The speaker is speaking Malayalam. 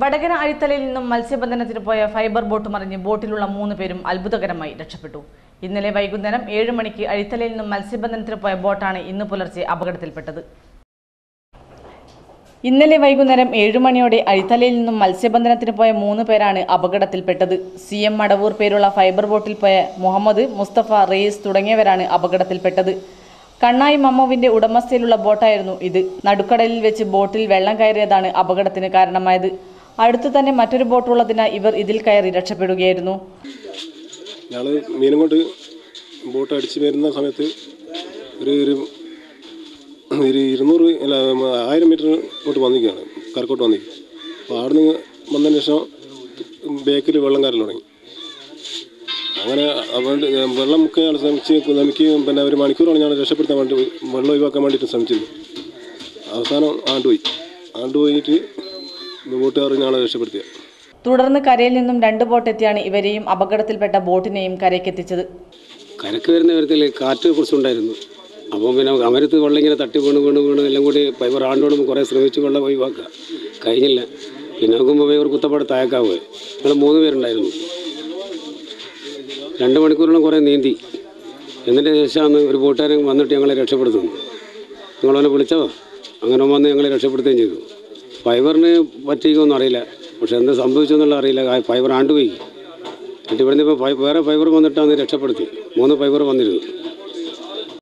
വടകര അഴിത്തലയിൽ നിന്നും മത്സ്യബന്ധനത്തിന് പോയ ഫൈബർ ബോട്ട് മറിഞ്ഞ് ബോട്ടിലുള്ള മൂന്ന് പേരും അത്ഭുതകരമായി രക്ഷപ്പെട്ടു. ഇന്നലെ വൈകുന്നേരം ഏഴ് മണിക്ക് അഴിത്തലയിൽ നിന്നും മത്സ്യബന്ധനത്തിന് പോയ ബോട്ടാണ് ഇന്ന് പുലർച്ചെ അപകടത്തിൽപ്പെട്ടത്. ഇന്നലെ വൈകുന്നേരം ഏഴു മണിയോടെ അഴിത്തലയിൽ നിന്നും മത്സ്യബന്ധനത്തിന് പോയ മൂന്ന് പേരാണ് അപകടത്തിൽപ്പെട്ടത്. സി എം മടവൂർ പേരുള്ള ഫൈബർ ബോട്ടിൽ പോയ മുഹമ്മദ് മുസ്തഫ റെയ്സ് തുടങ്ങിയവരാണ് അപകടത്തിൽപ്പെട്ടത്. കണ്ണായി മമ്മുവിന്റെ ഉടമസ്ഥയിലുള്ള ബോട്ടായിരുന്നു ഇത്. നടുക്കടലിൽ വെച്ച് ബോട്ടിൽ വെള്ളം കയറിയതാണ് അപകടത്തിന് കാരണമായത്. അടുത്തു തന്നെ മറ്റൊരു ബോട്ടുള്ളതിനാൽ ഇവർ ഇതിൽ കയറി രക്ഷപ്പെടുകയായിരുന്നു. ഞങ്ങൾ മീനും കൊണ്ട് ബോട്ട് അടിച്ച് വരുന്ന സമയത്ത് ഒരു ഒരു ഒരു ഇരുന്നൂറ് അല്ല ആയിരം മീറ്റർ ഇങ്ങോട്ട് വന്നിക്കുകയാണ് കരക്കോട്ട് വന്നിരിക്കും അപ്പോൾ അവിടെ നിന്ന് വന്നതിന് ശേഷം ബേക്കിൽ വെള്ളം കയറി തുടങ്ങി. അങ്ങനെ അതുകൊണ്ട് വെള്ളം മുക്കാൻ ശ്രമിച്ച് നമുക്ക് പിന്നെ ഒരു മണിക്കൂറാണ് ഞങ്ങൾ രക്ഷപ്പെടുത്താൻ വേണ്ടി വെള്ളം ഒഴിവാക്കാൻ വേണ്ടിയിട്ട് ശ്രമിച്ചത് അവസാനം ആണ്ടുപോയി. ആണ്ടുപോയിട്ട് രക്ഷപ്പെടുത്തിയത് തുടർന്ന് കരയിൽ നിന്നും രണ്ട് ബോട്ട് ബോട്ടെത്തിയാണ് ഇവരെയും അപകടത്തിൽപ്പെട്ട ബോട്ടിനെയും കരയ്ക്കെത്തിച്ചത് കരക്ക് വരുന്ന വിധത്തിൽ കാറ്റ് കുറച്ചുണ്ടായിരുന്നു അപ്പോൾ പിന്നെ അമരത്ത് വെള്ളം ഇങ്ങനെ തട്ടി വീണ് വീണ് വീണ് എല്ലാം കൂടി പൈവർ ആണ്ടോടും കുറേ ശ്രമിച്ച് വെള്ളം ഒഴിവാക്കുക. കഴിഞ്ഞില്ല. പിന്നെ നോക്കുമ്പോൾ പൈവർ കുത്തപ്പാട് തായക്കാവുക ഞങ്ങൾ മൂന്ന് പേരുണ്ടായിരുന്നു. രണ്ട് മണിക്കൂറോളം കുറേ നീന്തി. എന്നിട്ട് ശേഷമാണ് ഒരു കൂട്ടുകാരൻ വന്നിട്ട് ഞങ്ങളെ രക്ഷപ്പെടുത്തുന്നു. നിങ്ങളവനെ വിളിച്ചോ? അങ്ങനെ വന്ന് ഞങ്ങളെ രക്ഷപ്പെടുത്തുകയും ചെയ്തു. ഫൈബറിന് പറ്റിയൊന്നും അറിയില്ല. പക്ഷെ എന്ത് സംഭവിച്ചെന്നുള്ള അറിയില്ല. ഫൈബർ ആണ്ടുപോയി. എന്നിട്ട് ഇവിടുന്ന് ഇപ്പോൾ വേറെ ഫൈബർ വന്നിട്ടാണ് രക്ഷപ്പെടുത്തി. മൂന്ന് ഫൈബർ വന്നിരുന്നു.